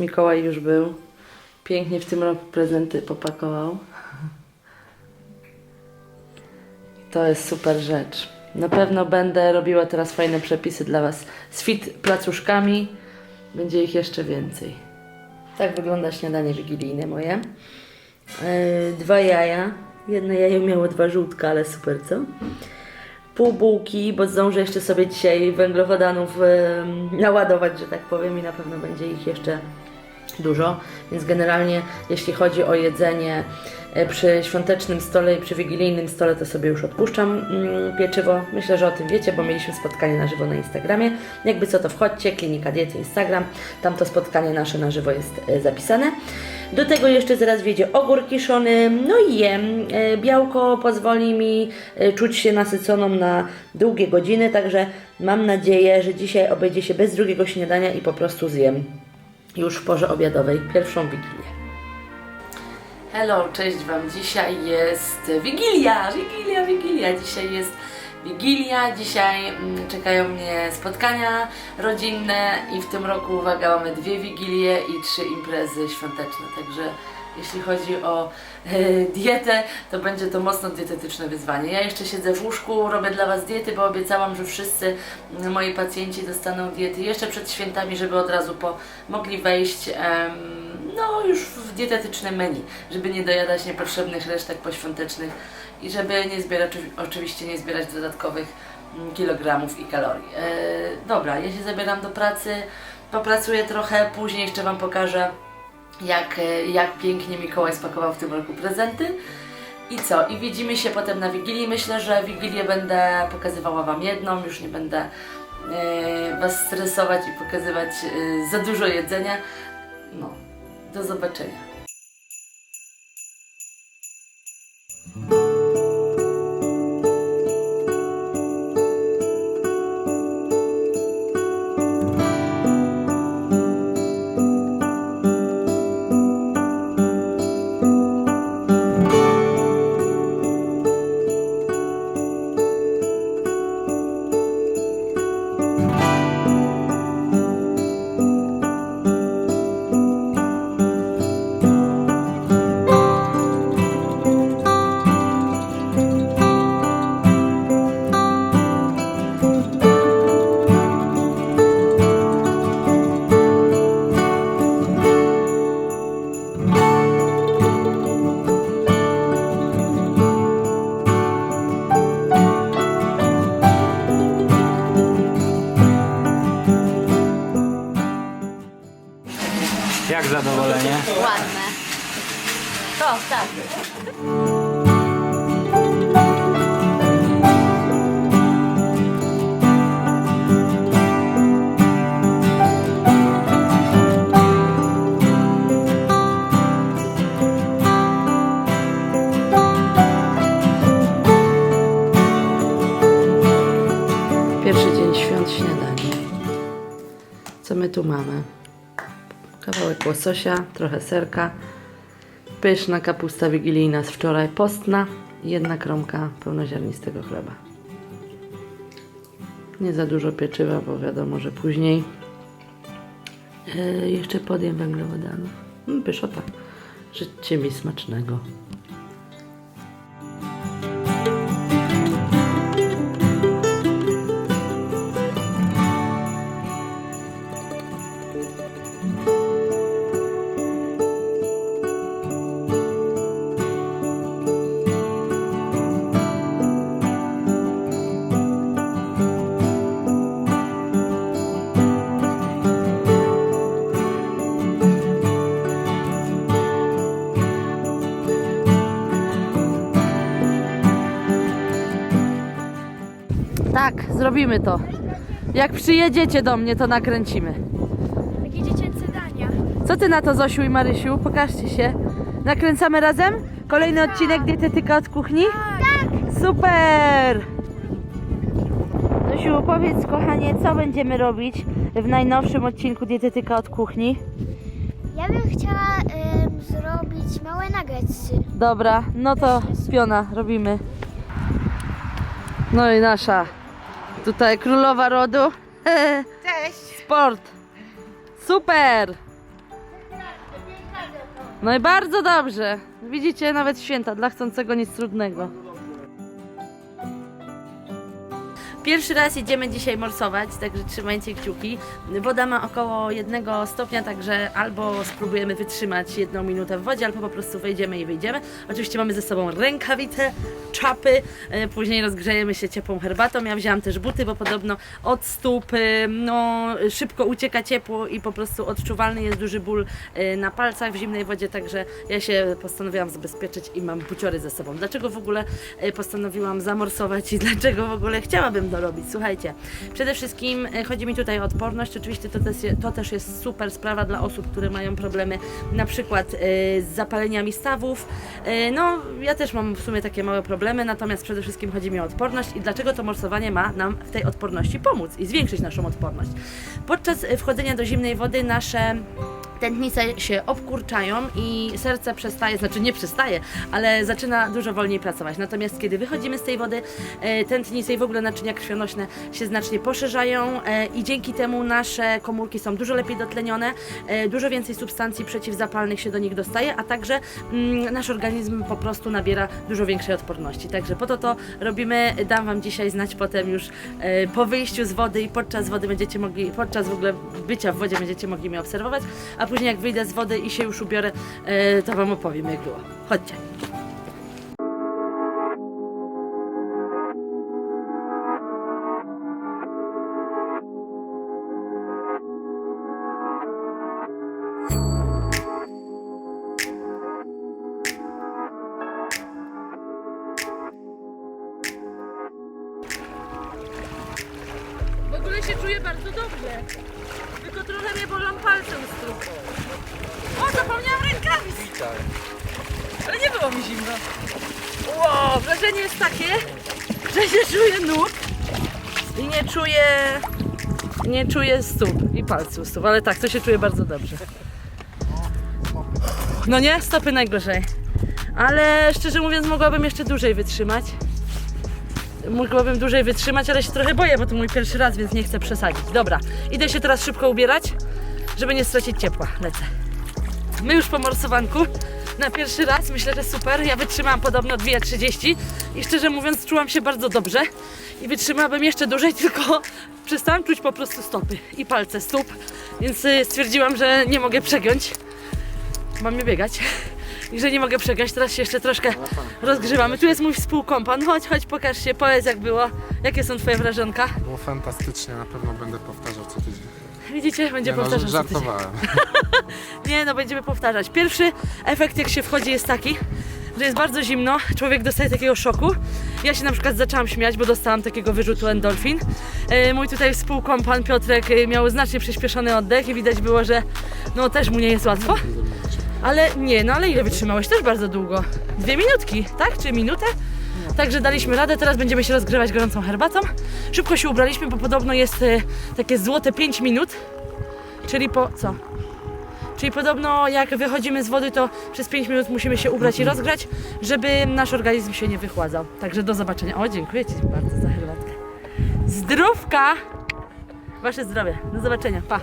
Mikołaj już był. Pięknie w tym roku prezenty popakował. To jest super rzecz. Na pewno będę robiła teraz fajne przepisy dla Was z fit placuszkami. Będzie ich jeszcze więcej. Tak wygląda śniadanie wigilijne moje. Yy, dwa jaja. Jedno jajo miało dwa żółtka, ale super, co? Pół bułki, bo zdążę jeszcze sobie dzisiaj węglowodanów yy, naładować, że tak powiem, i na pewno będzie ich jeszcze dużo. Więc generalnie, jeśli chodzi o jedzenie e, przy świątecznym stole i przy wigilijnym stole, to sobie już odpuszczam mm, pieczywo. Myślę, że o tym wiecie, bo mieliśmy spotkanie na żywo na Instagramie. Jakby co, to wchodźcie, Klinika Diety Instagram. Tam to spotkanie nasze na żywo jest e, zapisane. Do tego jeszcze zaraz wiedzie ogór kiszony, no i jem. E, Białko pozwoli mi czuć się nasyconą na długie godziny, także mam nadzieję, że dzisiaj obejdzie się bez drugiego śniadania i po prostu zjem już w porze obiadowej pierwszą wigilię. Hello, cześć Wam. Dzisiaj jest Wigilia, Wigilia, Wigilia. Dzisiaj jest Wigilia, dzisiaj mm, czekają mnie spotkania rodzinne i w tym roku, uwaga, mamy dwie Wigilie i trzy imprezy świąteczne, także jeśli chodzi o e, dietę, to będzie to mocno dietetyczne wyzwanie. Ja jeszcze siedzę w łóżku, robię dla Was diety, bo obiecałam, że wszyscy moi pacjenci dostaną diety jeszcze przed świętami, żeby od razu po, mogli wejść no już w dietetyczne menu, żeby nie dojadać niepotrzebnych resztek poświątecznych i żeby nie zbierać, oczywiście nie zbierać dodatkowych mm, kilogramów i kalorii. E, dobra, ja się zabieram do pracy, popracuję trochę, później jeszcze Wam pokażę jak, e, jak pięknie Mikołaj spakował w tym roku prezenty. I co? I widzimy się potem na Wigilii. Myślę, że Wigilię będę pokazywała Wam jedną, już nie będę e, Was stresować i pokazywać e, za dużo jedzenia. No, do zobaczenia. Zadowolenie? Ładne. To, tak. Pierwszy dzień świąt śniadanie. Co my tu mamy? Kawałek łososia, trochę serka, pyszna kapusta wigilijna z wczoraj, postna jedna kromka pełnoziarnistego chleba. Nie za dużo pieczywa, bo wiadomo, że później yy, jeszcze podjem węglowodanów. Mm, Pyszota. Życzcie mi smacznego. Tak, zrobimy to. Jak przyjedziecie do mnie, to nakręcimy. Takie dziecięce dania. Co ty na to, Zosiu i Marysiu? Pokażcie się. Nakręcamy razem? Kolejny odcinek Dietetyka od kuchni? Tak. Super! Zosiu, powiedz kochanie, co będziemy robić w najnowszym odcinku Dietetyka od kuchni? Ja bym chciała em, zrobić małe nuggetsy. Dobra, no to piona, robimy. No i nasza Tutaj królowa rodu. Cześć. Sport. Super. No i bardzo dobrze. Widzicie, nawet święta dla chcącego nic trudnego. Pierwszy raz jedziemy dzisiaj morsować, także trzymajcie kciuki. Woda ma około jednego stopnia, także albo spróbujemy wytrzymać jedną minutę w wodzie, albo po prostu wejdziemy i wyjdziemy. Oczywiście mamy ze sobą rękawice, czapy, e, później rozgrzejemy się ciepłą herbatą. Ja wzięłam też buty, bo podobno od stóp e, no, szybko ucieka ciepło i po prostu odczuwalny jest duży ból e, na palcach w zimnej wodzie, także ja się postanowiłam zabezpieczyć i mam buciory ze sobą. Dlaczego w ogóle postanowiłam zamorsować i dlaczego w ogóle chciałabym to robić? Słuchajcie, przede wszystkim e, chodzi mi tutaj o odporność. Oczywiście to też, to też jest super sprawa dla osób, które mają problemy na przykład e, z zapaleniami stawów. E, No, ja też mam w sumie takie małe problemy, natomiast przede wszystkim chodzi mi o odporność i dlaczego to morsowanie ma nam w tej odporności pomóc i zwiększyć naszą odporność. Podczas wchodzenia do zimnej wody nasze tętnice się obkurczają i serce przestaje, znaczy nie przestaje, ale zaczyna dużo wolniej pracować. Natomiast kiedy wychodzimy z tej wody, e, tętnice i w ogóle naczynia krwionośne się znacznie poszerzają e, i dzięki temu nasze komórki są dużo lepiej dotlenione, e, dużo więcej substancji przeciwzapalnych się do nich dostaje, a także mm, nasz organizm po prostu nabiera dużo większej odporności. Także po to to robimy. Dam Wam dzisiaj znać potem już po wyjściu z wody i podczas wody będziecie mogli, podczas w ogóle bycia w wodzie będziecie mogli mnie obserwować, a później jak wyjdę z wody i się już ubiorę, e, to Wam opowiem jak było. Chodźcie. W ogóle się czuję bardzo dobrze. Tylko trochę mnie bolą palce u stóp. O, zapomniałam Ale nie było mi zimno. Wow, wrażenie jest takie, że nie czuję nóg i nie czuję, nie czuję stóp i palców stóp, ale tak, to się czuję bardzo dobrze. No nie, stopy najgorzej. Ale szczerze mówiąc mogłabym jeszcze dłużej wytrzymać. Mogłabym dłużej wytrzymać, ale się trochę boję, bo to mój pierwszy raz, więc nie chcę przesadzić. Dobra, idę się teraz szybko ubierać, żeby nie stracić ciepła. Lecę. My już po morsowanku na pierwszy raz, myślę, że super. Ja wytrzymałam podobno 2,30 i szczerze mówiąc czułam się bardzo dobrze i wytrzymałabym jeszcze dłużej, tylko przestałam czuć po prostu stopy i palce stóp, więc y, stwierdziłam, że nie mogę przegiąć. Mam nie biegać. I że nie mogę przegrać, teraz się jeszcze troszkę rozgrzewamy. Tu jest mój współkompan. Chodź, chodź, pokaż się, powiedz jak było. Jakie są twoje wrażonka? Było fantastycznie, na pewno będę powtarzał co tydzień. Widzicie, będzie Nie no, tydzień. żartowałem. Nie, no będziemy powtarzać. Pierwszy efekt jak się wchodzi jest taki, że jest bardzo zimno, człowiek dostaje takiego szoku. Ja się na przykład zaczęłam śmiać, bo dostałam takiego wyrzutu endorfin. E, mój tutaj współkompan Piotrek e, miał znacznie przyspieszony oddech i widać było, że no też mu nie jest łatwo. Ale nie, no ale ile wytrzymałeś? Też bardzo długo. Dwie minutki, tak? Czy minutę? Także daliśmy radę, teraz będziemy się rozgrzewać gorącą herbatą. Szybko się ubraliśmy, bo podobno jest e, takie złote 5 minut. Czyli po co? Czyli podobno jak wychodzimy z wody, to przez 5 minut musimy się ubrać i rozgrzać, żeby nasz organizm się nie wychładzał. Także do zobaczenia. O, dziękuję Ci bardzo za herbatkę. Zdrówka! Wasze zdrowie. Do zobaczenia. Pa!